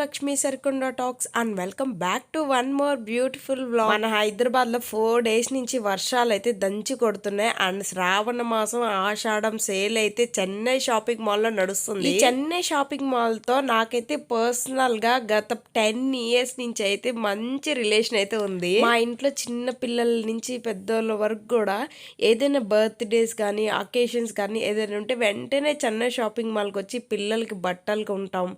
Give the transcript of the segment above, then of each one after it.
Lakshmi Sarikonda talks and welcome back to one more beautiful blog మన హైదరాబాద్లో four days నుంచి వర్షాలు అయితే దంచి కొడుతున్నాయి అండ్ శ్రావణ మాసం ఆషాఢం సేల్ అయితే చెన్నై షాపింగ్ మాల్లో నడుస్తుంది చెన్నై షాపింగ్ మాల్తో నాకైతే పర్సనల్గా గత టెన్ ఇయర్స్ నుంచి అయితే మంచి రిలేషన్ అయితే ఉంది. మా ఇంట్లో చిన్న పిల్లల నుంచి పెద్దోళ్ళ వరకు కూడా ఏదైనా బర్త్డేస్ కానీ అకేషన్స్ కానీ ఏదైనా ఉంటే వెంటనే చెన్నై షాపింగ్ మాల్కి వచ్చి పిల్లలకి బట్టలు కొంటాం.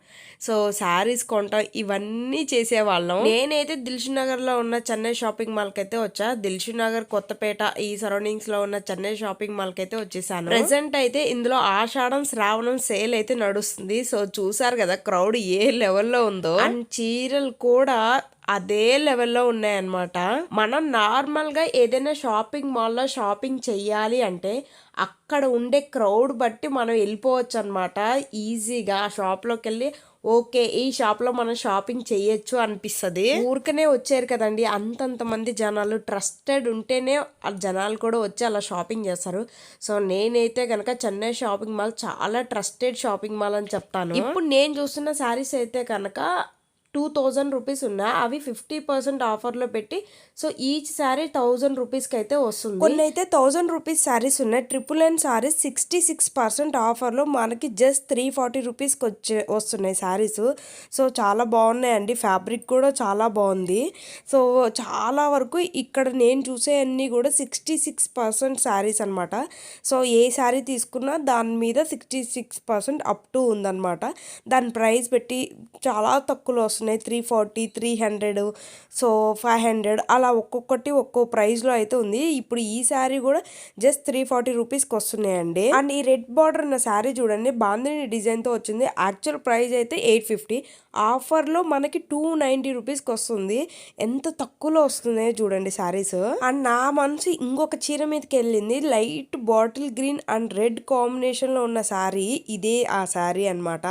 సో శారీస్ తీసుకోవటం ఇవన్నీ చేసేవాళ్ళం. నేనైతే దిల్షు నగర్లో ఉన్న చెన్నై షాపింగ్ మాల్ కైతే అయితే వచ్చా. దిల్షు నగర్ కొత్తపేట ఈ సరౌండింగ్స్లో ఉన్న చెన్నై షాపింగ్ మాల్ కైతే అయితే వచ్చేసాను. ప్రెసెంట్ అయితే ఇందులో ఆషాఢం శ్రావణం సేల్ అయితే నడుస్తుంది. సో చూసారు కదా క్రౌడ్ ఏ లెవెల్లో ఉందో. అండ్ చీరలు కూడా అదే లెవెల్లో ఉన్నాయన్నమాట. మనం నార్మల్గా ఏదైనా షాపింగ్ మాల్లో షాపింగ్ చెయ్యాలి అంటే అక్కడ ఉండే క్రౌడ్ బట్టి మనం వెళ్ళిపోవచ్చు అనమాట ఈజీగా ఆ షాప్లోకి వెళ్ళి ఓకే ఈ షాప్లో మనం షాపింగ్ చేయొచ్చు అనిపిస్తుంది. ఊరికనే వచ్చారు కదండి. అంతంత మంది జనాలు ట్రస్టెడ్ ఉంటేనే ఆ జనాలు కూడా వచ్చి అలా షాపింగ్ చేస్తారు. సో నేనైతే కనుక చెన్నై షాపింగ్ మాల్ చాలా ట్రస్టెడ్ షాపింగ్ మాల్ అని చెప్తాను. ఇప్పుడు నేను చూస్తున్న శారీస్ అయితే కనుక టూ థౌజండ్ రూపీస్ ఉన్నాయి అవి ఫిఫ్టీ పర్సెంట్ ఆఫర్లో పెట్టి సో ఈచ్ శారీ థౌజండ్ రూపీస్కి అయితే వస్తుంది. కొన్ని అయితే థౌజండ్ రూపీస్ శారీస్ ఉన్నాయి. Triple and saris sixty six percent ఆఫర్లో మనకి జస్ట్ త్రీ ఫార్టీ రూపీస్కి వచ్చే వస్తున్నాయి శారీస్. సో చాలా బాగున్నాయండి. ఫ్యాబ్రిక్ కూడా చాలా బాగుంది. సో చాలా వరకు ఇక్కడ నేను చూసే అన్నీ కూడా సిక్స్టీ సిక్స్ పర్సెంట్ శారీస్ అనమాట సో ఏ శారీ తీసుకున్నా దాని మీద sixty six percent up to ఉందన్నమాట. దాని ప్రైస్ పెట్టి చాలా తక్కువలో వస్తుంది. వస్తున్నాయి. Three forty three hundred so five hundred అలా ఒక్కొక్కటి ఒక్కో ప్రైస్లో అయితే ఉంది. ఇప్పుడు ఈ శారీ కూడా జస్ట్ త్రీ ఫార్టీ రూపీస్కి వస్తున్నాయండి. అండ్ ఈ రెడ్ బార్డర్ ఉన్న శారీ చూడండి బాందిని డిజైన్తో వచ్చింది. యాక్చువల్ ప్రైస్ అయితే ఎయిట్ ఫిఫ్టీ. ఆఫర్లో మనకి టూ నైంటీ రూపీస్కి వస్తుంది. ఎంత తక్కువలో వస్తుంది చూడండి శారీస్. అండ్ నా మనసు ఇంకొక చీర మీదకి వెళ్ళింది. Light bottle green and red కాంబినేషన్లో ఉన్న శారీ ఇదే ఆ శారీ అనమాట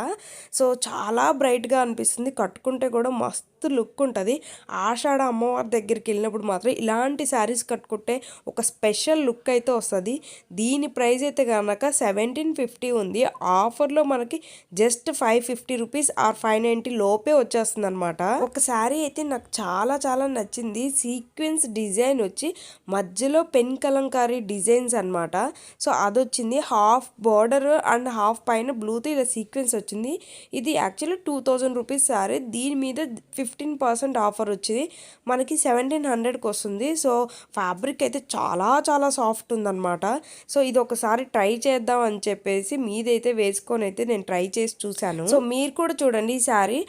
సో చాలా బ్రైట్గా అనిపిస్తుంది. కట్టుకుంటే కూడా మస్తు లుక్ ఉంటుంది. ఆషాఢ అమ్మవారి దగ్గరికి వెళ్ళినప్పుడు మాత్రం ఇలాంటి శారీస్ కట్టుకుంటే ఒక స్పెషల్ లుక్ అయితే వస్తుంది. దీని ప్రైస్ అయితే కనుక సెవెంటీన్ ఫిఫ్టీ ఉంది. ఆఫర్లో మనకి just five fifty rupees or five ninety లోపే వచ్చేస్తుంది అనమాట ఒక శారీ అయితే నాకు చాలా చాలా నచ్చింది. సీక్వెన్స్ డిజైన్ వచ్చి మధ్యలో పెన్ కలంకారీ డిజైన్స్ అనమాట సో అదొచ్చింది. హాఫ్ బార్డర్ అండ్ హాఫ్ పైన బ్లూతో ఇలా సీక్వెన్స్ వచ్చింది. ఇది actually two thousand rupees sari. దీని మీద ఫిఫ్టీ ఫిఫ్టీన్ పర్సెంట్ ఆఫర్ వచ్చింది. మనకి సెవెంటీన్ హండ్రెడ్కి వస్తుంది. సో ఫ్యాబ్రిక్ అయితే చాలా చాలా సాఫ్ట్ ఉందన్నమాట. సో ఇది ఒకసారి ట్రై చేద్దాం అని చెప్పేసి మీదైతే వేసుకొని అయితే నేను ట్రై చేసి చూశాను. సో మీరు కూడా చూడండి ఈ శారీ.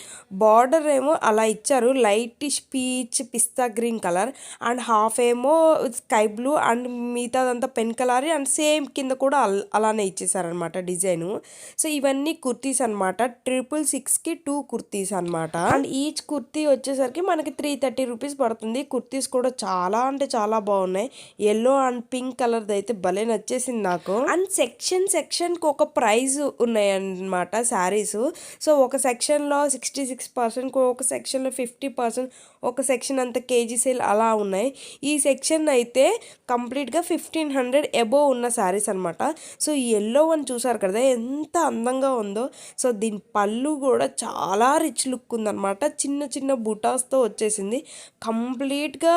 బార్డర్ ఏమో అలా ఇచ్చారు. Lightish peach pista green colour and half ఏమో స్కై బ్లూ అండ్ మిగతాదంతా పెన్ కలర్ అండ్ సేమ్ కింద కూడా అలానే ఇచ్చేసారనమాట డిజైను. సో ఇవన్నీ కుర్తీస్ అనమాట ట్రిపుల్ సిక్స్కి టూ కుర్తీస్ అనమాట అండ్ ఈచ్ కుర్తీ వచ్చేసరికి మనకి త్రీ థర్టీ రూపీస్ పడుతుంది. కుర్తీస్ కూడా చాలా అంటే చాలా బాగున్నాయి. ఎల్లో అండ్ పింక్ కలర్ అయితే భలే నచ్చేసింది నాకు. అండ్ సెక్షన్ సెక్షన్కి ఒక ప్రైజ్ ఉన్నాయన్నమాట శారీస్. సో ఒక సెక్షన్లో సిక్స్టీ సిక్స్ పర్సెంట్ ఒక సెక్షన్లో ఫిఫ్టీ పర్సెంట్ ఒక సెక్షన్ అంత కేజీ సేల్ అలా ఉన్నాయి. ఈ సెక్షన్ అయితే కంప్లీట్గా ఫిఫ్టీన్ హండ్రెడ్ ఎబోవ్ ఉన్న శారీస్ అనమాట సో ఈ ఎల్లో వన్ చూసారు కదా ఎంత అందంగా ఉందో. సో దీని పళ్ళు కూడా చాలా రిచ్ లుక్ ఉందన్నమాట. చిన్న చిన్న బుటాస్తో వచ్చేసింది. కంప్లీట్గా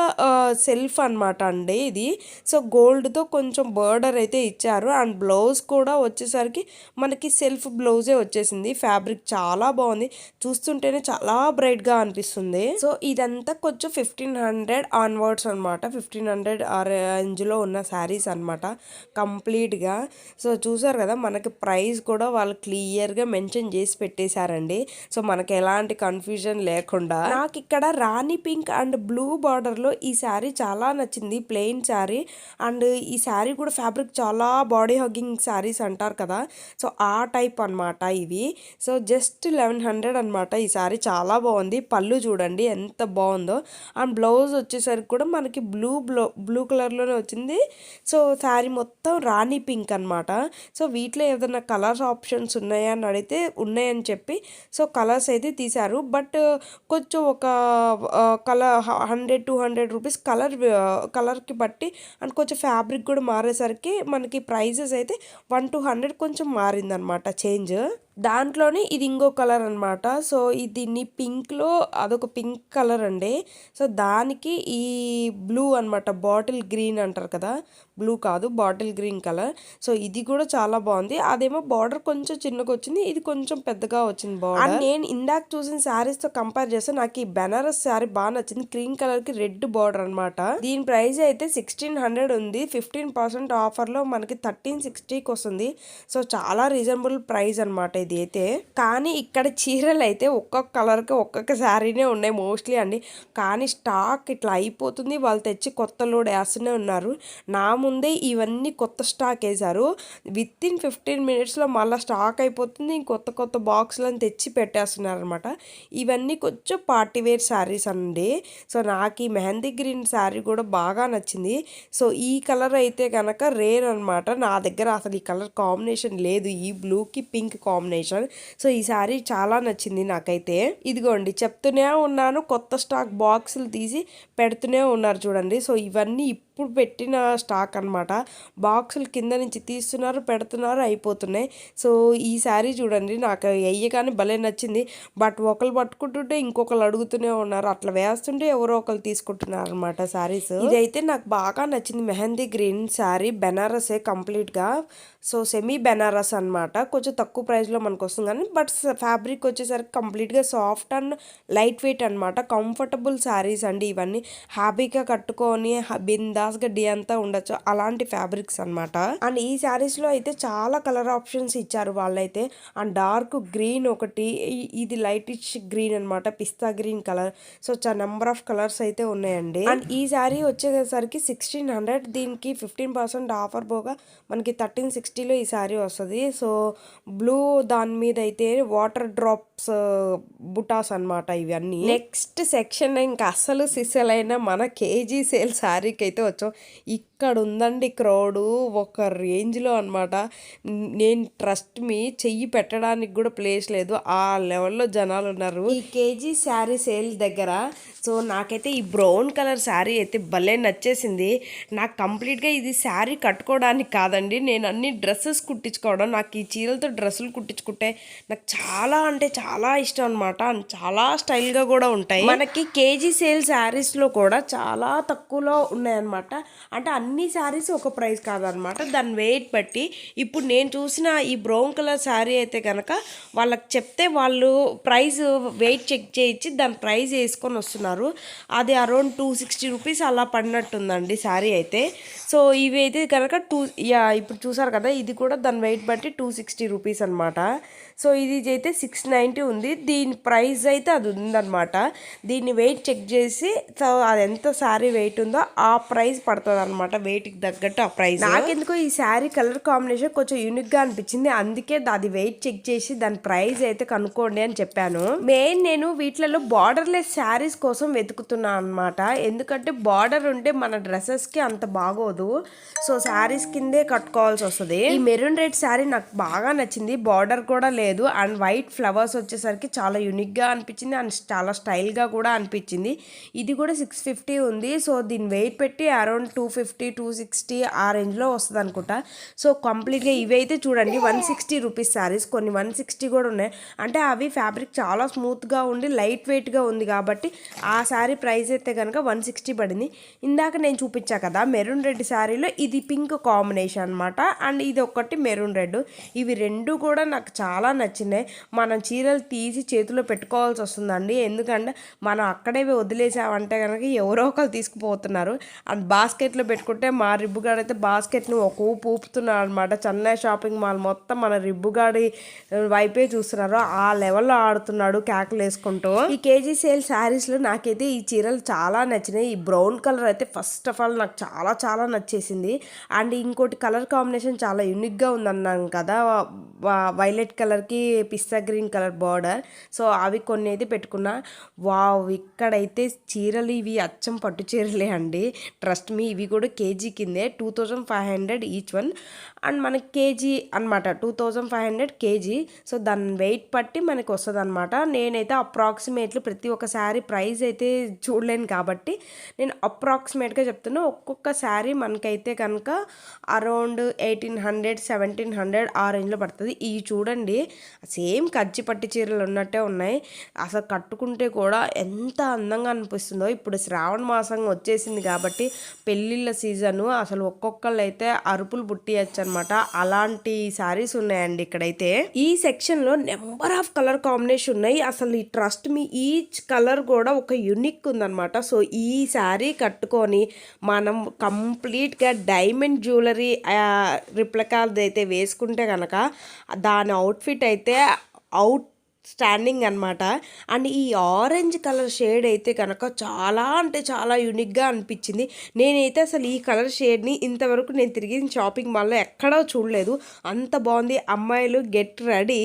సెల్ఫ్ అనమాట అండి ఇది. సో గోల్డ్తో కొంచెం బర్డర్ అయితే ఇచ్చారు. అండ్ బ్లౌజ్ కూడా వచ్చేసరికి మనకి సెల్ఫ్ బ్లౌజే వచ్చేసింది. ఫ్యాబ్రిక్ చాలా బాగుంది. చూస్తుంటేనే చాలా బ్రైట్గా అనిపిస్తుంది. సో ఇదంతా కొంచెం ఫిఫ్టీన్ హండ్రెడ్ ఆన్వర్డ్స్ అనమాట ఫిఫ్టీన్ హండ్రెడ్ ఆ రేంజ్లో ఉన్న శారీస్ అనమాట కంప్లీట్గా. సో చూసారు కదా మనకి ప్రైస్ కూడా వాళ్ళు క్లియర్గా మెన్షన్ చేసి పెట్టేశారండి. సో మనకి ఎలాంటి కన్ఫ్యూజన్ లేకుండా నాకు ఇక్కడ రాణి పింక్ అండ్ బ్లూ బార్డర్లో ఈ శారీ చాలా నచ్చింది ప్లెయిన్ శారీ. అండ్ ఈ శారీ కూడా ఫ్యాబ్రిక్ చాలా బాడీ హగ్గింగ్ శారీస్ అంటారు కదా. సో ఆ టైప్ అనమాట ఇవి. సో జస్ట్ లెవెన్ హండ్రెడ్ అనమాట ఈ శారీ చాలా బాగుంది. పళ్ళు చూడండి ఎంత బాగుందో. అండ్ బ్లౌజ్ వచ్చేసరికి కూడా మనకి బ్లూ బ్లో బ్లూ కలర్లోనే వచ్చింది. సో శారీ మొత్తం రాణి పింక్ అనమాట సో వీటిలో ఏదైనా కలర్స్ ఆప్షన్స్ ఉన్నాయా అని అడిగితే ఉన్నాయని చెప్పి. సో కలర్స్ అయితే తీశారు. బట్ కొంచెం ఒక colour hundred two hundred rupees colour కలర్కి బట్టి అండ్ కొంచెం ఫ్యాబ్రిక్ కూడా మారేసరికి మనకి ప్రైజెస్ అయితే వన్ టూ హండ్రెడ్ కొంచెం మారిందనమాట చేంజ్. దాంట్లోనే ఇది ఇంకో కలర్ అనమాట. సో ఇది దీన్ని పింక్లో అదొక పింక్ కలర్ అండి. సో దానికి ఈ బ్లూ అనమాట బాటిల్ గ్రీన్ అంటారు కదా బ్లూ కాదు బాటిల్ గ్రీన్ కలర్. సో ఇది కూడా చాలా బాగుంది. అదేమో బార్డర్ కొంచెం చిన్నగా వచ్చింది. ఇది కొంచెం పెద్దగా వచ్చింది బార్డర్. నేను ఇందాక చూసిన శారీస్తో కంపేర్ చేస్తే నాకు ఈ బెనారస్ శారీ బాగా నచ్చింది. క్రీమ్ కలర్కి రెడ్ బార్డర్ అనమాట దీని ప్రైస్ అయితే సిక్స్టీన్ హండ్రెడ్ ఉంది. ఫిఫ్టీన్ పర్సెంట్ ఆఫర్లో మనకి థర్టీన్ సిక్స్టీకి వస్తుంది. సో చాలా రీజనబుల్ ప్రైస్ అనమాట ఇది అయితే కానీ ఇక్కడ చీరలు అయితే ఒక్కొక్క కలర్కి ఒక్కొక్క శారీనే ఉన్నాయి మోస్ట్లీ అండి. కానీ స్టాక్ ఇట్లా అయిపోతుంది. వాళ్ళు తెచ్చి కొత్త లోడ్ వేస్తూనే ఉన్నారు. నా ముందే ఇవన్నీ కొత్త స్టాక్ వేశారు. విత్ ఇన్ ఫిఫ్టీన్ మినిట్స్లో మళ్ళీ స్టాక్ అయిపోతుంది. కొత్త కొత్త బాక్సులను తెచ్చి పెట్టేస్తున్నారు అనమాట ఇవన్నీ కొంచెం పార్టీ వేర్ శారీస్ అండి. సో నాకు ఈ మెహందీ గ్రీన్ శారీ కూడా బాగా నచ్చింది. సో ఈ కలర్ అయితే కనుక రేర్ అనమాట నా దగ్గర అసలు ఈ కలర్ కాంబినేషన్ లేదు. ఈ బ్లూకి పింక్ కాంబినేషన్. సో ఈ శారీ చాలా నచ్చింది నాకైతే. ఇదిగోండి చెప్తూనే ఉన్నాను. కొత్త స్టాక్ బాక్సులు తీసి పెడుతూనే ఉన్నారు చూడండి. సో ఇవన్నీ ఇప్పుడు పెట్టిన స్టాక్ అనమాట బాక్సులు కింద నుంచి తీస్తున్నారు పెడుతున్నారు అయిపోతున్నాయి. సో ఈ శారీ చూడండి నాకు వెయ్యగానే భలే నచ్చింది. బట్ ఒకరు పట్టుకుంటుంటే ఇంకొకరు అడుగుతూనే ఉన్నారు. అట్లా వేస్తుంటే ఎవరో ఒకరు తీసుకుంటున్నారు అనమాట శారీస్. ఇదైతే నాకు బాగా నచ్చింది. మెహందీ గ్రీన్ శారీ బెనారసే కంప్లీట్గా. సో సెమీ బెనారస్ అనమాట కొంచెం తక్కువ ప్రైస్లో మనకు వస్తుంది కానీ బట్ ఫ్యాబ్రిక్ వచ్చేసరికి కంప్లీట్గా సాఫ్ట్ అండ్ లైట్ వెయిట్ అనమాట కంఫర్టబుల్ శారీస్ అండి ఇవన్నీ. హ్యాపీగా కట్టుకొని గ్లాస్ గడ్డి అంతా ఉండొచ్చు. అలాంటి ఫ్యాబ్రిక్స్ అనమాట అండ్ ఈ శారీస్లో అయితే చాలా కలర్ ఆప్షన్స్ ఇచ్చారు వాళ్ళైతే. అండ్ డార్క్ గ్రీన్ ఒకటి ఇది లైటిష్ గ్రీన్ అనమాట పిస్తా గ్రీన్ కలర్. సో చాలా నెంబర్ ఆఫ్ కలర్స్ అయితే ఉన్నాయండి. అండ్ ఈ శారీ వచ్చేసరికి సిక్స్టీన్ హండ్రెడ్ దీనికి ఫిఫ్టీన్ పర్సెంట్ ఆఫర్ పోగా మనకి థర్టీన్ సిక్స్టీలో ఈ శారీ వస్తుంది. సో బ్లూ దాని మీద అయితే వాటర్ డ్రాప్ డ్రాప్స్ బుటాస్ అన్నమాట ఇవన్నీ. నెక్స్ట్ సెక్షన్ ఇంకా అస్సలు సిసలైన మన కేజీ సేల్ శారీకి అయితే వచ్చాం ఇక్కడ ఉందండి క్రౌడు ఒక రేంజ్లో అనమాట నేను ట్రస్ట్ మీ చెయ్యి పెట్టడానికి కూడా ప్లేస్ లేదు. ఆ లెవెల్లో జనాలు ఉన్నారు ఈ కేజీ శారీ సేల్ దగ్గర సో నాకైతే ఈ బ్రౌన్ కలర్ శారీ అయితే భలే నచ్చేసింది. నాకు కంప్లీట్గా ఇది శారీ కట్టుకోవడానికి కాదండి. నేను అన్ని డ్రెస్సెస్ కుట్టించుకోవడం నాకు ఈ చీరలతో డ్రెస్సులు కుట్టించుకుంటే నాకు చాలా అంటే చాలా ఇష్టం అనమాట చాలా స్టైల్గా కూడా ఉంటాయి. మనకి కేజీ సేల్ శారీస్లో కూడా చాలా తక్కువలో ఉన్నాయన్నమాట. అంటే అన్ని శారీస్ ఒక ప్రైస్ కాదనమాట. దాని వెయిట్ బట్టి ఇప్పుడు నేను చూసిన ఈ బ్రౌన్ కలర్ శారీ అయితే కనుక వాళ్ళకి చెప్తే వాళ్ళు ప్రైస్ వెయిట్ చెక్ చేయించి దాని ప్రైస్ వేసుకొని వస్తున్నారు. అది అరౌండ్ టూ సిక్స్టీ రూపీస్ అలా పడినట్టుందండి శారీ అయితే. సో ఇవి అయితే కనుక టూ ఇప్పుడు చూసారు కదా ఇది కూడా దాని వెయిట్ బట్టి టూ సిక్స్టీ రూపీస్ అనమాట సో ఇది అయితే సిక్స్ నైంటీ ఉంది. దీని ప్రైస్ అయితే అది ఉందన్నమాట. దీన్ని వెయిట్ చెక్ చేసి సో అది ఎంత శారీ వెయిట్ ఉందో ఆ ప్రైస్ పడుతుంది అనమాట వెయిట్కి తగ్గట్టు ఆ ప్రైస్. నాకెందుకో ఈ శారీ కలర్ కాంబినేషన్ కొంచెం యూనిక్గా అనిపించింది. అందుకే అది వెయిట్ చెక్ చేసి దాని ప్రైస్ అయితే కనుక్కోండి అని చెప్పాను. మెయిన్ నేను వీటిలలో బార్డర్లెస్ శారీస్ కోసం వెతుకుతున్నాను అనమాట ఎందుకంటే బార్డర్ ఉంటే మన డ్రెస్సెస్కి అంత బాగోదు. సో శారీస్ కిందే కట్టుకోవాల్సి వస్తుంది. ఈ మెరూన్ రెడ్ శారీ నాకు బాగా నచ్చింది. బార్డర్ కూడా లేదు. లేదు. అండ్ వైట్ ఫ్లవర్స్ వచ్చేసరికి చాలా యూనిక్గా అనిపించింది. అండ్ చాలా స్టైల్గా కూడా అనిపించింది. ఇది కూడా సిక్స్ ఫిఫ్టీ ఉంది. సో దీని వెయిట్ పెట్టి around two fifty two sixty ఆ రేంజ్లో వస్తుంది అనుకుంటా. సో కంప్లీట్గా ఇవి అయితే చూడండి. వన్ సిక్స్టీ రూపీస్ శారీస్ కొన్ని వన్ సిక్స్టీ కూడా ఉన్నాయి. అంటే అవి ఫ్యాబ్రిక్ చాలా స్మూత్గా ఉండి లైట్ వెయిట్గా ఉంది కాబట్టి ఆ శారీ ప్రైస్ అయితే కనుక వన్ సిక్స్టీ పడింది. ఇందాక నేను చూపించా కదా మెరూన్ రెడ్ శారీలో ఇది పింక్ కాంబినేషన్ అనమాట అండ్ ఇది ఒకటి మెరూన్ రెడ్. ఇవి రెండు కూడా నాకు చాలా నచ్చినాయి మనం చీరలు తీసి చేతిలో పెట్టుకోవాల్సి వస్తుందండి. ఎందుకంటే మనం అక్కడే వదిలేసామంటే కనుక ఎవరో ఒకరు తీసుకుపోతున్నారు. అండ్ బాస్కెట్లో పెట్టుకుంటే మా రిబ్బుగాడు అయితే బాస్కెట్ని ఒక ఊపు ఊపుతున్నారు అనమాట చెన్నై షాపింగ్ మాల్ మొత్తం మన రిబ్బుగాడి వైపే చూస్తున్నారు. ఆ లెవెల్లో ఆడుతున్నాడు కేకలు వేసుకుంటూ. ఈ కేజీ సేల్ శారీస్లో నాకైతే ఈ చీరలు చాలా నచ్చినాయి. ఈ బ్రౌన్ కలర్ అయితే ఫస్ట్ ఆఫ్ ఆల్ నాకు చాలా చాలా నచ్చేసింది. అండ్ ఇంకోటి కలర్ కాంబినేషన్ చాలా యూనిక్గా ఉందన్నాను కదా. వైలెట్ కలర్కి pista green colour border so అవి కొన్ని అయితే పెట్టుకున్నా. వావ్ ఇక్కడైతే చీరలు ఇవి అచ్చం పట్టు చీరలే అండి. ట్రస్ట్ మీ ఇవి కూడా కేజీ కిందే. Two thousand five hundred each one and మనకి కేజీ అనమాట two thousand five hundred KG. So దాని వెయిట్ పట్టి మనకి వస్తుంది అనమాట నేనైతే అప్రాక్సిమేట్లీ ప్రతి ఒక్క శారీ ప్రైస్ అయితే చూడలేను కాబట్టి నేను అప్రాక్సిమేట్గా చెప్తున్నా ఒక్కొక్క శారీ మనకైతే కనుక around eighteen hundred seventeen hundred ఆ రేంజ్లో పడుతుంది. ఇవి చూడండి సేమ్ కజ్జి పట్టి చీరలు ఉన్నట్టే ఉన్నాయి. అసలు కట్టుకుంటే కూడా ఎంత అందంగా అనిపిస్తుందో. ఇప్పుడు శ్రావణ మాసం వచ్చేసింది కాబట్టి పెళ్ళిళ్ళ సీజను అసలు ఒక్కొక్కళ్ళు అయితే అరుపులు పుట్టియచ్చు అనమాట అలాంటి శారీస్ ఉన్నాయండి ఇక్కడైతే. ఈ సెక్షన్లో నెంబర్ ఆఫ్ కలర్ కాంబినేషన్ ఉన్నాయి. అసలు ఈ ట్రస్ట్ మీ ఈచ్ కలర్ కూడా ఒక యునిక్ ఉందన్నమాట. సో ఈ శారీ కట్టుకొని మనం కంప్లీట్గా డైమండ్ జ్యువెలరీ రిప్లకాలది అయితే వేసుకుంటే కనుక దాని అవుట్ఫిట్ అయితే అవుట్ స్టాండింగ్ అనమాట అండ్ ఈ ఆరెంజ్ కలర్ షేడ్ అయితే కనుక చాలా అంటే చాలా యూనిక్గా అనిపించింది. నేనైతే అసలు ఈ కలర్ షేడ్ని ఇంతవరకు నేను తిరిగి షాపింగ్ మాల్లో ఎక్కడో చూడలేదు. అంత బాగుంది. అమ్మాయిలు గెట్ రెడీ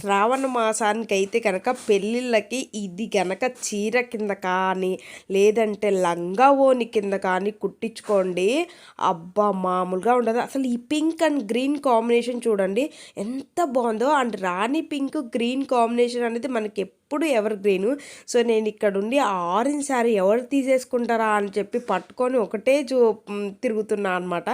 శ్రావణ మాసానికి అయితే కనుక పెళ్ళిళ్ళకి ఇది కనుక చీర కింద కానీ లేదంటే లంగా ఓని కింద కానీ కుట్టించుకోండి. అబ్బా మామూలుగా ఉండదు. అసలు ఈ పింక్ అండ్ గ్రీన్ కాంబినేషన్ చూడండి. ఎంత బాగుందో. And rani pink green combination combination అనేది మనకి ఎప్పుడు ఎవర్ గ్రీను సో నేను ఇక్కడ ఉండి ఆ ఆరెంజ్ శారీ ఎవరు తీసేసుకుంటారా అని చెప్పి పట్టుకొని ఒకటే చూ తిరుగుతున్నా అనమాట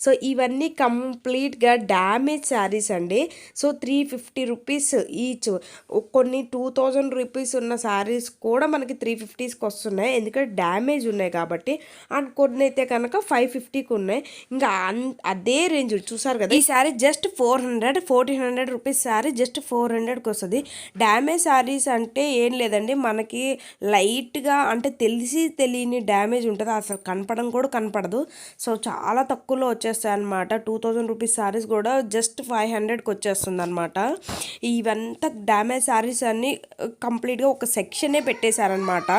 సో ఇవన్నీ కంప్లీట్గా డ్యామేజ్ శారీస్ అండి. So three fifty rupees each. కొన్ని టూ థౌజండ్ రూపీస్ ఉన్న శారీస్ కూడా మనకి త్రీ ఫిఫ్టీస్కి వస్తున్నాయి. ఎందుకంటే డ్యామేజ్ ఉన్నాయి కాబట్టి. అండ్ కొన్ని అయితే కనుక ఫైవ్ ఫిఫ్టీకి ఉన్నాయి. ఇంకా అన్- అదే రేంజ్ చూసారు కదా. ఈ sari just four hundred fourteen hundred rupees sari just four హండ్రెడ్కి వస్తుంది. డ్యామేజ్ శారీస్ అండ్ అంటే ఏం లేదండి. మనకి లైట్గా అంటే తెలిసి తెలియని డ్యామేజ్ ఉంటుంది. అసలు కనపడం కూడా కనపడదు. సో చాలా తక్కువలో వచ్చేస్తాయి అనమాట టూ థౌజండ్ రూపీస్ శారీస్ కూడా జస్ట్ ఫైవ్ హండ్రెడ్కి వచ్చేస్తుంది అనమాట ఇవంతా డ్యామేజ్ శారీస్ అన్ని కంప్లీట్గా ఒక సెక్షనే పెట్టేశారనమాట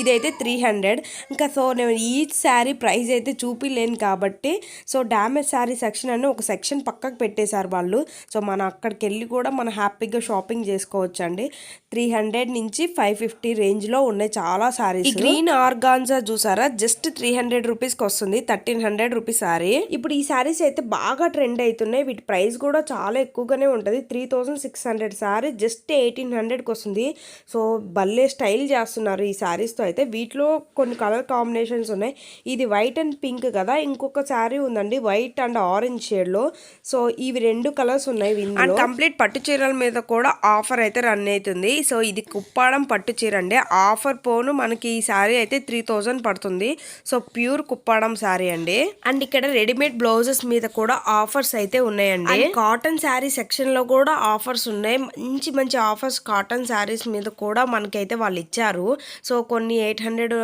ఇదైతే త్రీ హండ్రెడ్. ఇంకా సో నేను ఈ శారీ ప్రైస్ అయితే చూపిలేను కాబట్టి సో డ్యామేజ్ శారీ సెక్షన్ అని ఒక సెక్షన్ పక్కకు పెట్టేశారు వాళ్ళు. సో మనం అక్కడికి వెళ్ళి కూడా మనం హ్యాపీగా షాపింగ్ చేసుకోవచ్చు అండి త్రీ హండ్రెడ్ నుంచి ఫైవ్ ఫిఫ్టీ రేంజ్లో ఉన్నాయి చాలా శారీస్ గ్రీన్ ఆర్గాన్జా చూసారా? జస్ట్ త్రీ హండ్రెడ్ రూపీస్కి వస్తుంది. థర్టీన్ హండ్రెడ్ రూపీస్ శారీ ఇప్పుడు ఈ శారీస్ అయితే బాగా ట్రెండ్ అవుతున్నాయి. వీటి ప్రైస్ కూడా చాలా ఎక్కువగానే ఉంటుంది. Three thousand six hundred sari just eighteen హండ్రెడ్కి వస్తుంది. సో భలే స్టైల్ చేస్తున్నారు ఈ శారీస్తో అయితే. వీటిలో కొన్ని కలర్ కాంబినేషన్స్ ఉన్నాయి. ఇది వైట్ అండ్ పింక్ కదా. ఇంకొక శారీ ఉందండి వైట్ అండ్ ఆరెంజ్ షేడ్లో సో ఇవి రెండు కలర్స్ ఉన్నాయి అండ్ కంప్లీట్ పట్టు చీరల మీద కూడా ఆఫర్ అయితే రన్ అవుతుంది. సో ఇది కుప్పాడం పట్టు చీర అండి. ఆఫర్ పోను మనకి ఈ శారీ అయితే త్రీ థౌజండ్ పడుతుంది. సో ప్యూర్ కుప్పాడం శారీ అండి. అండ్ ఇక్కడ రెడీమేడ్ బ్లౌజెస్ మీద కూడా ఆఫర్స్ అయితే ఉన్నాయండి. కాటన్ శారీ సెక్షన్లో కూడా ఆఫర్స్ ఉన్నాయి. మంచి మంచి ఆఫర్స్ కాటన్ శారీస్ మీద కూడా మనకైతే వాళ్ళు ఇచ్చారు. సో కొన్ని eight hundred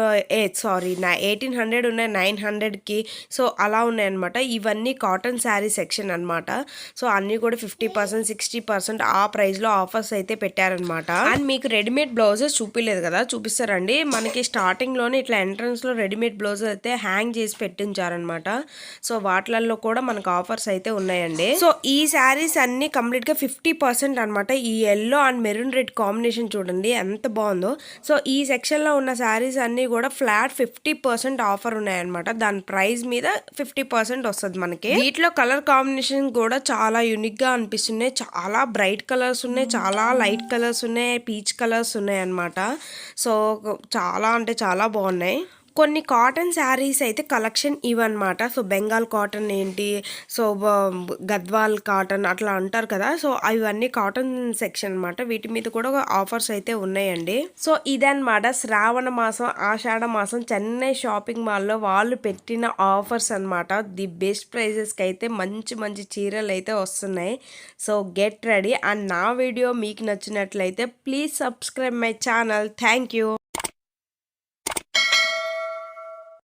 sorry eighteen hundred ఉన్నాయి నైన్ హండ్రెడ్కి సో అలా ఉన్నాయి అనమాట ఇవన్నీ కాటన్ శారీ సెక్షన్ అన్నమాట. సో అన్నీ కూడా ఫిఫ్టీ పర్సెంట్ సిక్స్టీ పర్సెంట్ ఆ ప్రైస్లో ఆఫర్స్ అయితే పెట్టారనమాట అండ్ మీకు రెడీమేడ్ బ్లౌజెస్ చూపించలేదు కదా చూపిస్తారండి. మనకి స్టార్టింగ్లోనే ఇట్లా ఎంట్రన్స్లో రెడీమేడ్ బ్లౌజెస్ అయితే హ్యాంగ్ చేసి పెట్టించారనమాట సో వాటిలలో కూడా మనకు ఆఫర్స్ అయితే ఉన్నాయండి. సో ఈ శారీస్ అన్ని కంప్లీట్గా ఫిఫ్టీ పర్సెంట్ అనమాట ఈ yellow and maroon red combination చూడండి ఎంత బాగుందో. సో ఈ సెక్షన్లో ఉన్న శారీస్ అన్నీ కూడా ఫ్లాట్ ఫిఫ్టీ పర్సెంట్ ఆఫర్ ఉన్నాయన్నమాట. దాని ప్రైస్ మీద ఫిఫ్టీ పర్సెంట్ వస్తుంది మనకి. వీటిలో కలర్ కాంబినేషన్ కూడా చాలా యూనిక్గా అనిపిస్తున్నాయి. చాలా బ్రైట్ కలర్స్ ఉన్నాయి చాలా లైట్ కలర్స్ ఉన్నాయి. పీచ్ కలర్స్ ఉన్నాయన్నమాట. సో చాలా అంటే చాలా బాగున్నాయి. కొన్ని కాటన్ శారీస్ అయితే కలెక్షన్ ఇవన్నమాట సో బెంగాల్ కాటన్ ఏంటి? సో బ- గద్వాల్ కాటన్ అట్లా అంటారు కదా. సో అవన్నీ కాటన్ సెక్షన్ అన్నమాట. వీటి మీద కూడా ఆఫర్స్ అయితే ఉన్నాయండి. సో ఇదన్నమాట శ్రావణ మాసం ఆషాఢ మాసం చెన్నై షాపింగ్ మాల్లో వాళ్ళు పెట్టిన ఆఫర్స్ అన్నమాట. ది బెస్ట్ ప్రైజెస్కి అయితే మంచి మంచి చీరలు అయితే వస్తున్నాయి. సో గెట్ రెడీ అండ్ నా వీడియో మీకు నచ్చినట్లయితే please subscribe my channel. Thank you.